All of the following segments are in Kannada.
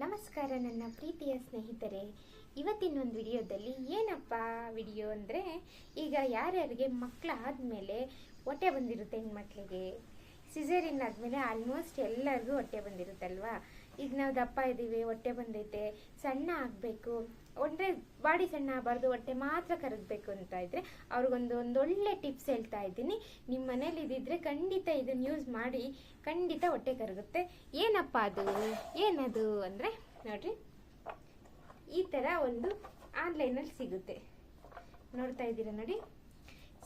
ನಮಸ್ಕಾರ ನನ್ನ ಪ್ರೀತಿಯ ಸ್ನೇಹಿತರೆ. ಇವತ್ತಿನ ಒಂದು ವಿಡಿಯೋದಲ್ಲಿ ಏನಪ್ಪ ವಿಡಿಯೋ ಅಂದರೆ, ಈಗ ಯಾರ್ಯಾರಿಗೆ ಮಕ್ಕಳಾದಮೇಲೆ ಹೊಟ್ಟೆ ಬಂದಿರುತ್ತೆ ಹೆಣ್ಮಕ್ಳಿಗೆ. ಸಿಸೇರಿನ್ ಆದಮೇಲೆ ಆಲ್ಮೋಸ್ಟ್ ಎಲ್ಲರಿಗೂ ಹೊಟ್ಟೆ ಬಂದಿರುತ್ತಲ್ವಾ? ಈಗ ನಾವು ದಪ್ಪ ಇದ್ದೀವಿ, ಹೊಟ್ಟೆ ಬಂದೈತೆ, ಸಣ್ಣ ಆಗಬೇಕು. ಅಂದರೆ ಬಾಡಿ ಸಣ್ಣ ಆಗಬಾರ್ದು, ಹೊಟ್ಟೆ ಮಾತ್ರ ಕರಗಬೇಕು ಅಂತ ಇದ್ದರೆ ಅವ್ರಿಗೊಂದು ಒಂದೊಳ್ಳೆ ಟಿಪ್ಸ್ ಹೇಳ್ತಾ ಇದ್ದೀನಿ. ನಿಮ್ಮ ಮನೇಲಿ ಇದ್ದಿದ್ರೆ ಖಂಡಿತ ಇದನ್ನು ಯೂಸ್ ಮಾಡಿ, ಖಂಡಿತ ಹೊಟ್ಟೆ ಕರಗುತ್ತೆ. ಏನಪ್ಪ ಅದು? ಏನದು ಅಂದರೆ, ನೋಡಿರಿ. ಈ ಥರ ಒಂದು ಆನ್ಲೈನಲ್ಲಿ ಸಿಗುತ್ತೆ. ನೋಡ್ತಾ ಇದ್ದೀರಾ ನೋಡಿ?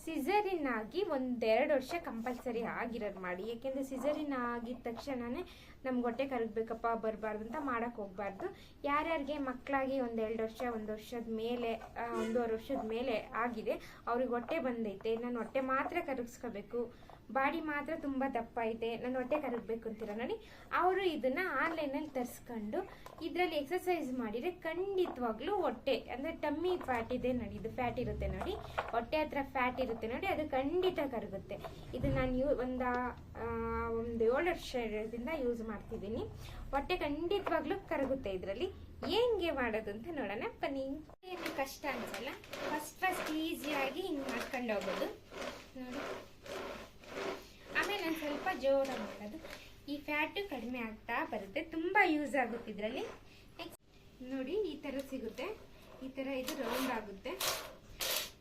ಸಿಸರಿನ್ ಆಗಿ ಒಂದೆರಡು ವರ್ಷ ಕಂಪಲ್ಸರಿ ಆಗಿರೋದು ಮಾಡಿ. ಯಾಕೆಂದರೆ ಸಿಸರಿನ್ ಆಗಿದ ತಕ್ಷಣನೇ ನಮ್ಗೆ ಹೊಟ್ಟೆ ಕರಗಬೇಕಪ್ಪ, ಬರಬಾರ್ದು ಅಂತ ಮಾಡೋಕ್ಕೆ ಹೋಗ್ಬಾರ್ದು. ಯಾರ್ಯಾರಿಗೆ ಮಕ್ಕಳಾಗಿ ಒಂದೆರಡು ವರ್ಷ, ಒಂದು ವರ್ಷದ ಮೇಲೆ ಒಂದೂವರೆ ವರ್ಷದ ಮೇಲೆ ಆಗಿದೆ, ಅವ್ರಿಗೆ ಹೊಟ್ಟೆ ಬಂದೈತೆ. ನಾನು ಹೊಟ್ಟೆ ಮಾತ್ರ ಕರಗಿಸ್ಕೋಬೇಕು. ಬಾಡಿ ಮಾತ್ರ ತುಂಬ ದಪ್ಪ ಐತೆ, ನಾನು ಹೊಟ್ಟೆ ಕರಗಬೇಕು ಅಂತೀರ ನೋಡಿ, ಅವರು ಇದನ್ನು ಆನ್ಲೈನಲ್ಲಿ ತರಿಸ್ಕೊಂಡು ಇದರಲ್ಲಿ ಎಕ್ಸಸೈಸ್ ಮಾಡಿದರೆ ಖಂಡಿತವಾಗ್ಲೂ ಹೊಟ್ಟೆ, ಅಂದರೆ ಟಮ್ಮಿ ಫ್ಯಾಟ್ ಇದೆ ನೋಡಿ, ಇದು ಫ್ಯಾಟ್ ಇರುತ್ತೆ ನೋಡಿ, ಹೊಟ್ಟೆ ಹತ್ರ ಫ್ಯಾಟ್ ಇರುತ್ತೆ ನೋಡಿ, ಅದು ಖಂಡಿತ ಕರಗುತ್ತೆ. ಇದು ನಾನು ಯೂ, ಒಂದು ಒಂದು ಏಳು ವರ್ಷದಿಂದ ಯೂಸ್ ಮಾಡ್ತಿದ್ದೀನಿ. ಹೊಟ್ಟೆ ಖಂಡಿತವಾಗ್ಲೂ ಕರಗುತ್ತೆ ಇದರಲ್ಲಿ. ಹೆಂಗೆ ಮಾಡೋದು ಅಂತ ನೋಡೋಣ, ಬನ್ನಿ. ಏನು ಕಷ್ಟ ಅನ್ಸಲ್ಲ? ಫಸ್ಟ್ ಫಸ್ಟ್ ಈಸಿಯಾಗಿ ಹಿಂಗೆ ಮಾಡ್ಕೊಂಡು ಹೋಗೋದು. ನೋಡಿ. ಸ್ವಲ್ಪ ಜೋರ ಮಾಡೋದು ಈ ಫ್ಯಾಟು ಕಡಿಮೆ ಆಗ್ತಾ ಬರುತ್ತೆ, ತುಂಬ ಯೂಸ್ ಆಗುತ್ತೆ ಇದರಲ್ಲಿ. ನೋಡಿ, ಈ ಥರ ಸಿಗುತ್ತೆ. ಈ ಥರ ಇದು ರೌಂಡ್ ಆಗುತ್ತೆ.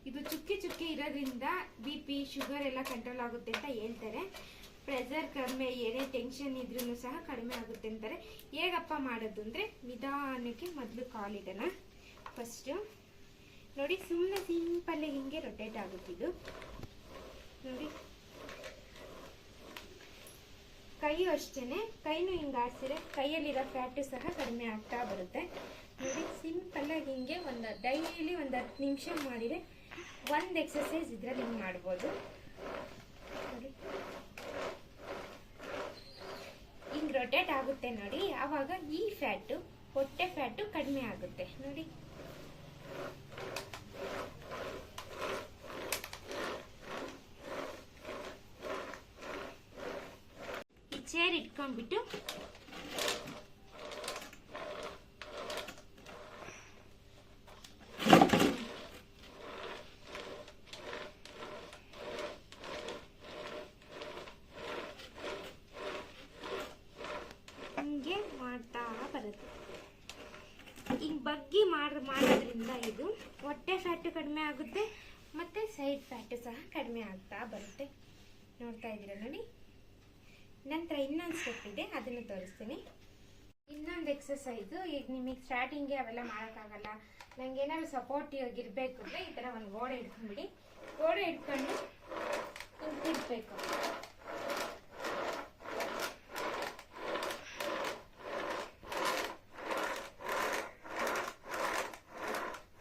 ಇದು ಚುಕ್ಕಿ ಚುಕ್ಕಿ ಇರೋದ್ರಿಂದ ಬಿ ಪಿ ಶುಗರ್ ಎಲ್ಲ ಕಂಟ್ರೋಲ್ ಆಗುತ್ತೆ ಅಂತ ಹೇಳ್ತಾರೆ. ಪ್ರೆಷರ್ ಕಡಿಮೆ ಏನೇ ಟೆನ್ಷನ್ ಇದ್ರೂ ಸಹ ಕಡಿಮೆ ಆಗುತ್ತೆ ಅಂತಾರೆ. ಹೇಗಪ್ಪ ಮಾಡೋದು ಅಂದರೆ, ನಿಧಾನಕ್ಕೆ ಮೊದಲು ಕಾಲಿಡೋಣ ಫಸ್ಟು ನೋಡಿ ಸುಮ್ಮನೆ ಸಿಂಪಲ್ಲಾಗಿ ಹಿಂಗೆ ರೊಟೇಟ್ ಆಗುತ್ತಿದ್ದು ನೋಡಿ ಕೈಯು ಅಷ್ಟೇ ಕೈನು ಹಿಂಗೆ ಆಡಿಸಿದ್ರೆ ಕೈಯಲ್ಲಿರೋ ಫ್ಯಾಟು ಸಹ ಕಡಿಮೆ ಆಗ್ತಾ ಬರುತ್ತೆ. ನೋಡಿ ಸಿಂಪಲ್ಲಾಗಿ ಹಿಂಗೆ ಒಂದು ಡೈಲಿ ಒಂದು ಹತ್ತು ನಿಮಿಷ ಮಾಡಿದರೆ ಒಂದು ಎಕ್ಸಸೈಸ್ ಇದರಲ್ಲಿ ಹಿಂಗೆ ಮಾಡ್ಬೋದು. ಹಿಂಗೆ ರೊಟೇಟ್ ಆಗುತ್ತೆ ನೋಡಿ, ಆವಾಗ ಈ ಫ್ಯಾಟು ಹೊಟ್ಟೆ ಫ್ಯಾಟು ಕಡಿಮೆ ಆಗುತ್ತೆ. ನೋಡಿ. ಚೇರ್ ಇಟ್ಕೊಂಡ್ಬಿಟ್ಟು ಹಂಗೆ ಮಾಡ್ತಾ ಬರುತ್ತೆ ಹಿಂಗ್ ಬಗ್ಗಿ ಮಾಡ್, ಮಾಡೋದ್ರಿಂದ ಇದು ಹೊಟ್ಟೆ ಫ್ಯಾಟು ಕಡಿಮೆ ಆಗುತ್ತೆ, ಮತ್ತು ಸೈಡ್ ಫ್ಯಾಟು ಸಹ ಕಡಿಮೆ ಆಗ್ತಾ ಬರುತ್ತೆ. ನೋಡ್ತಾ ಇದ್ದೀರಾ ನೋಡಿ? ನಂತರ ಇನ್ನೊಂದು ಸ್ಟೆಪ್ ಇದೆ, ಅದನ್ನು ತೋರಿಸ್ತೀನಿ. ಇನ್ನೊಂದು ಎಕ್ಸಸೈಸು ಈಗ ನಿಮಗೆ ಸ್ಟಾರ್ಟಿಂಗ್ಗೆ ಅವೆಲ್ಲ ಮಾಡೋಕ್ಕಾಗಲ್ಲ. ನಂಗೆ ಏನಾದ್ರು ಸಪೋರ್ಟಿವ್ ಇರಬೇಕು ಅಂದರೆ ಈ ಥರ ಒಂದು ಗೋಡೆ ಇಟ್ಕೊಂಡ್ಬಿಡಿ ಗೋಡೆ ಇಟ್ಕೊಂಡು ತಿರ್ಬೇಕು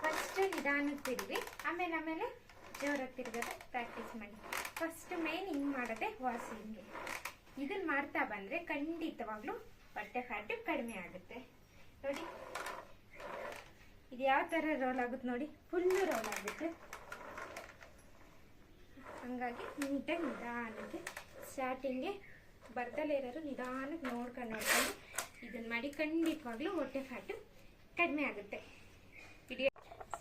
ಫಸ್ಟ್ ನಿಧಾನಕ್ಕೆ ತಿರುಗಿ ಆಮೇಲೆ ಆಮೇಲೆ ಜೋರಾಗಿ ತಿರ್ಗೋದು ಪ್ರಾಕ್ಟೀಸ್ ಮಾಡಿ. ಫಸ್ಟ್ ಮೇನ್ ಹಿಂಗೆ ಮಾಡೋದೆ ವಾಸಿ ಹಿಂಗೆ ಇದನ್ನ ಮಾಡ್ತಾ ಬಂದರೆ ಖಂಡಿತವಾಗ್ಲೂ ಬಟ್ಟೆ ಫ್ಯಾಟ್ ಕಡಿಮೆ ಆಗುತ್ತೆ. ನೋಡಿ. ಇದು ಯಾವ ಥರ ರೋಲ್ ಆಗುತ್ತೆ ನೋಡಿ. ಫುಲ್ ರೋಲ್ ಆಗುತ್ತೆ. ಹಂಗಾಗಿ ನೀಟಾಗಿ ನಿಧಾನಕ್ಕೆ ಸ್ಟಾರ್ಟಿಂಗ್ಗೆ ಬರ್ತಲೇ ಇರೋರು ನಿಧಾನಕ್ಕೆ ನೋಡ್ಕೊಂಡು ನೋಡ್ಕೊಂಡು ಇದನ್ನು ಮಾಡಿ ಖಂಡಿತವಾಗ್ಲೂ ಹೊಟ್ಟೆ ಫ್ಯಾಟು ಕಡಿಮೆ ಆಗುತ್ತೆ.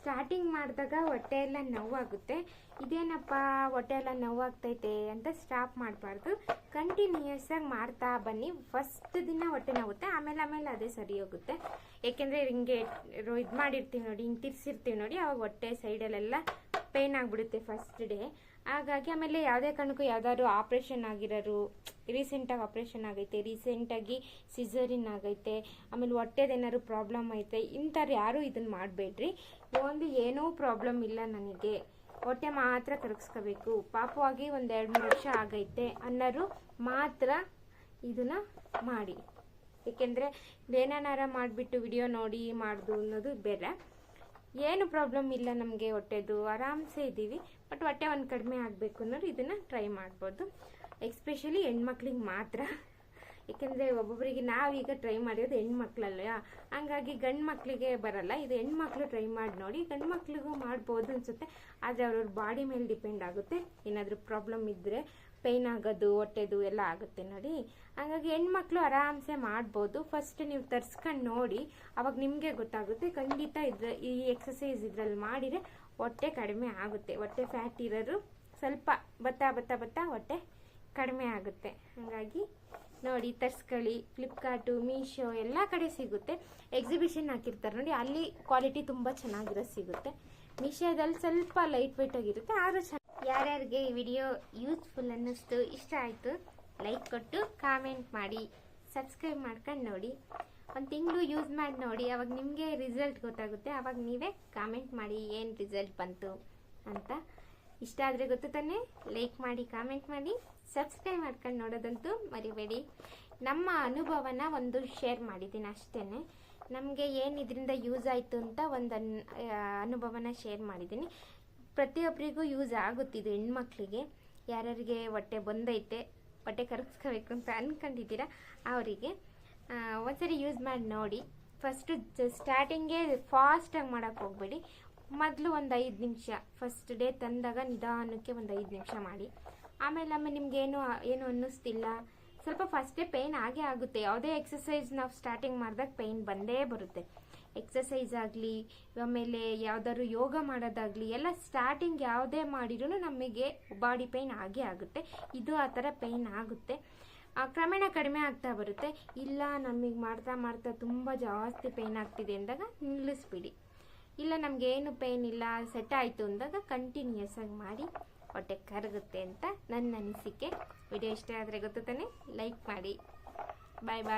ಸ್ಟಾರ್ಟಿಂಗ್ ಮಾಡಿದಾಗ ಹೊಟ್ಟೆ ಎಲ್ಲ ನೋವಾಗುತ್ತೆ. ಇದೇನಪ್ಪ ಹೊಟ್ಟೆ ಎಲ್ಲ ನೋವಾಗ್ತೈತೆ ಅಂತ ಸ್ಟಾಪ್ ಮಾಡಬಾರ್ದು. ಕಂಟಿನ್ಯೂಯಸ್ ಆಗಿ ಮಾಡ್ತಾ ಬನ್ನಿ. ಫಸ್ಟ್ ದಿನ ಹೊಟ್ಟೆ ನೋವುತ್ತೆ, ಆಮೇಲೆ ಆಮೇಲೆ ಅದೇ ಸರಿ ಹೋಗುತ್ತೆ. ಏಕೆಂದರೆ ಹಿಂಗೆ ಇದು ಮಾಡಿರ್ತೀವಿ ನೋಡಿ, ಹಿಂಗೆ ತಿರ್ಸಿರ್ತೀವಿ ನೋಡಿ, ಅವಾಗ ಹೊಟ್ಟೆ ಸೈಡಲ್ಲೆಲ್ಲ ಪೇನ್ ಆಗಿಬಿಡುತ್ತೆ ಫಸ್ಟ್ ಡೇ ಹಾಗಾಗಿ ಆಮೇಲೆ ಯಾವುದೇ ಕಾರಣಕ್ಕೂ ಯಾವ್ದಾದ್ರು ಆಪ್ರೇಷನ್ ಆಗಿರೋರು ರೀಸೆಂಟಾಗಿ ಆಪ್ರೇಷನ್ ಆಗೈತೆ ರೀಸೆಂಟಾಗಿ ಸಿಜರಿನ್ ಆಗೈತೆ, ಆಮೇಲೆ ಹೊಟ್ಟೆದೇನಾದ್ರು ಪ್ರಾಬ್ಲಮ್ ಐತೆ, ಇಂಥವ್ರು ಯಾರೂ ಇದನ್ನು ಮಾಡಬೇಡ್ರಿ. ಒಂದು ಏನೂ ಪ್ರಾಬ್ಲಮ್ ಇಲ್ಲ ನನಗೆ. ಹೊಟ್ಟೆ ಮಾತ್ರ ಕರಗಿಸ್ಕೋಬೇಕು. ಪಾಪವಾಗಿ ಒಂದು ಎರಡು ಮೂರು ವರ್ಷ ಆಗೈತೆ ಅನ್ನೋರು ಮಾತ್ರ ಇದನ್ನು ಮಾಡಿ. ಏಕೆಂದರೆ ಬೇನಾನಾರ ಮಾಡಿಬಿಟ್ಟು ವಿಡಿಯೋ ನೋಡಿ ಮಾಡೋದು ಅನ್ನೋದು ಬೇರೆ ಏನು ಪ್ರಾಬ್ಲಮ್ ಇಲ್ಲ ನಮಗೆ ಹೊಟ್ಟೆದು. ಆರಾಮ್ಸೆ ಇದ್ದೀವಿ. ಬಟ್ ಹೊಟ್ಟೆ ಒಂದು ಕಡಿಮೆ ಆಗಬೇಕು ಅನ್ನೋರು ಇದನ್ನು ಟ್ರೈ ಮಾಡ್ಬೋದು. ಎಕ್ಸ್ಪೆಷಲಿ ಹೆಣ್ಮಕ್ಳಿಗೆ ಮಾತ್ರ. ಏಕೆಂದರೆ ಒಬ್ಬೊಬ್ಬರಿಗೆ ನಾವೀಗ ಟ್ರೈ ಮಾಡಿರೋದು ಹೆಣ್ಮಕ್ಳಲ್ಲ ಹಂಗಾಗಿ ಗಂಡು ಮಕ್ಕಳಿಗೆ ಬರಲ್ಲ. ಇದು ಹೆಣ್ಮಕ್ಳು ಟ್ರೈ ಮಾಡಿ ನೋಡಿ. ಗಂಡು ಮಕ್ಳಿಗೂ ಮಾಡ್ಬೋದು ಅನಿಸುತ್ತೆ. ಆದರೆ ಅವ್ರವ್ರ ಬಾಡಿ ಮೇಲೆ ಡಿಪೆಂಡ್ ಆಗುತ್ತೆ. ಏನಾದರೂ ಪ್ರಾಬ್ಲಮ್ ಇದ್ದರೆ ಪೇಯ್ನ್ ಆಗೋದು, ಹೊಟ್ಟೆದು ಎಲ್ಲ ಆಗುತ್ತೆ ನೋಡಿ. ಹಾಗಾಗಿ ಹೆಣ್ಮಕ್ಳು ಆರಾಮ್ಸೆ ಮಾಡ್ಬೋದು. ಫಸ್ಟ್ ನೀವು ತರ್ಸ್ಕೊಂಡು ನೋಡಿ, ಅವಾಗ ನಿಮಗೆ ಗೊತ್ತಾಗುತ್ತೆ. ಖಂಡಿತ ಇದ್ರ, ಈ ಎಕ್ಸಸೈಸ್ ಇದ್ರಲ್ಲಿ ಮಾಡಿದರೆ ಹೊಟ್ಟೆ ಕಡಿಮೆ ಆಗುತ್ತೆ. ಹೊಟ್ಟೆ ಫ್ಯಾಟ್ ಇರೋರು ಸ್ವಲ್ಪ ಬತ್ತಾ ಬತ್ತಾ ಬತ್ತಾ ಹೊಟ್ಟೆ ಕಡಿಮೆ ಆಗುತ್ತೆ. ಹಾಗಾಗಿ ನೋಡಿ, ತರ್ಸ್ಕೊಳ್ಳಿ. ಫ್ಲಿಪ್ಕಾರ್ಟು ಮೀಶೋ ಎಲ್ಲ ಕಡೆ ಸಿಗುತ್ತೆ. ಎಕ್ಸಿಬಿಷನ್ ಹಾಕಿರ್ತಾರೆ ನೋಡಿ. ಅಲ್ಲಿ ಕ್ವಾಲಿಟಿ ತುಂಬ ಚೆನ್ನಾಗಿರೋ ಸಿಗುತ್ತೆ. ಮೀಶೋದಲ್ಲಿ ಸ್ವಲ್ಪ ಲೈಟ್ ವೆಯ್ಟ್ ಆಗಿರುತ್ತೆ. ಆದರೂ ಚೆನ್ನಾಗಿ ಯಾರ್ಯಾರಿಗೆ ಈ ವಿಡಿಯೋ ಯೂಸ್ಫುಲ್ ಅನ್ನಿಸ್ತು ಇಷ್ಟ ಆಯಿತು ಲೈಕ್ ಕೊಟ್ಟು ಕಾಮೆಂಟ್ ಮಾಡಿ ಸಬ್ಸ್ಕ್ರೈಬ್ ಮಾಡ್ಕೊಂಡು ನೋಡಿ. ಒಂದು ತಿಂಗಳು ಯೂಸ್ ಮಾಡಿ ನೋಡಿ, ಅವಾಗ ನಿಮಗೆ ರಿಸಲ್ಟ್ ಗೊತ್ತಾಗುತ್ತೆ, ಅವಾಗ ನೀವೇ ಕಾಮೆಂಟ್ ಮಾಡಿ ಏನು ರಿಸಲ್ಟ್ ಬಂತು ಅಂತ. ಇಷ್ಟ ಆದರೆ ಗೊತ್ತು ತಾನೆ ಲೈಕ್ ಮಾಡಿ ಕಾಮೆಂಟ್ ಮಾಡಿ ಸಬ್ಸ್ಕ್ರೈಬ್ ಮಾಡ್ಕೊಂಡು ನೋಡೋದಂತೂ ಮರಿಬೇಡಿ. ನಮ್ಮ ಅನುಭವನ ಒಂದು ಶೇರ್ ಮಾಡಿದ್ದೀನಿ ಅಷ್ಟೇ ನಮಗೆ ಏನು ಇದರಿಂದ ಯೂಸ್ ಆಯಿತು ಅಂತ ಒಂದು ಅನ್ ಅನುಭವನ ಶೇರ್ ಮಾಡಿದ್ದೀನಿ. ಪ್ರತಿಯೊಬ್ಬರಿಗೂ ಯೂಸ್ ಆಗುತ್ತಿದೆ ಹೆಣ್ಮಕ್ಳಿಗೆ. ಯಾರ್ಯಾರಿಗೆ ಹೊಟ್ಟೆ ಬಂದೈತೆ, ಹೊಟ್ಟೆ ಕರಗಿಸ್ಕೋಬೇಕು ಅಂತ ಅನ್ಕೊಂಡಿದ್ದೀರಾ, ಅವರಿಗೆ ಒಂದ್ಸರಿ ಯೂಸ್ ಮಾಡಿ ನೋಡಿ. ಫಸ್ಟು ಸ್ಟಾರ್ಟಿಂಗೇ ಫಾಸ್ಟಾಗಿ ಮಾಡೋಕ್ಕೆ ಹೋಗಬೇಡಿ. ಮೊದಲು ಒಂದು ಐದು ನಿಮಿಷ ಫಸ್ಟ್ ಡೇ ತಂದಾಗ ನಿಧಾನಕ್ಕೆ ಒಂದು ಐದು ನಿಮಿಷ ಮಾಡಿ. ಆಮೇಲೆ ಆಮೇಲೆ ನಿಮಗೇನು ಏನು ಅನ್ನಿಸ್ತಿಲ್ಲ. ಸ್ವಲ್ಪ ಫಸ್ಟೇ ಪೇಯ್ನ್ ಆಗೇ ಆಗುತ್ತೆ. ಯಾವುದೇ ಎಕ್ಸಸೈಸ್ ನಾವು ಸ್ಟಾರ್ಟಿಂಗ್ ಮಾಡಿದಾಗ ಪೇಯ್ನ್ ಬಂದೇ ಬರುತ್ತೆ. ಎಕ್ಸಸೈಸ್ ಆಗಲಿ, ಆಮೇಲೆ ಯಾವ್ದಾದ್ರು ಯೋಗ ಮಾಡೋದಾಗಲಿ, ಎಲ್ಲ ಸ್ಟಾರ್ಟಿಂಗ್ ಯಾವುದೇ ಮಾಡಿದ್ರು ನಮಗೆ ಬಾಡಿ ಪೇಯ್ನ್ ಆಗೇ ಆಗುತ್ತೆ. ಇದು ಆ ಥರ ಪೇಯ್ನ್ ಆಗುತ್ತೆ. ಕ್ರಮೇಣ ಕಡಿಮೆ ಆಗ್ತಾ ಬರುತ್ತೆ. ಇಲ್ಲ ನಮಗೆ ಮಾಡ್ತಾ ಮಾಡ್ತಾ ತುಂಬ ಜಾಸ್ತಿ ಪೇಯ್ನ್ ಆಗ್ತಿದೆ ಅಂದಾಗ ನಿಲ್ಲಿಸ್ಬಿಡಿ. ಇಲ್ಲ, ನಮ್ಗೆ ಏನು ಪೇಯ್ನ್ ಇಲ್ಲ ಸೆಟ್ ಆಯಿತು ಅಂದಾಗ ಕಂಟಿನ್ಯೂಸ್ ಆಗಿ ಮಾಡಿ ಹೊಟ್ಟೆ ಕರಗುತ್ತೆ ಅಂತ ನನ್ನ ಅನಿಸಿಕೆ. ವಿಡಿಯೋ ಇಷ್ಟ ಆದರೆ ಗೊತ್ತಾನೆ ಲೈಕ್ ಮಾಡಿ. ಬಾಯ್ ಬಾಯ್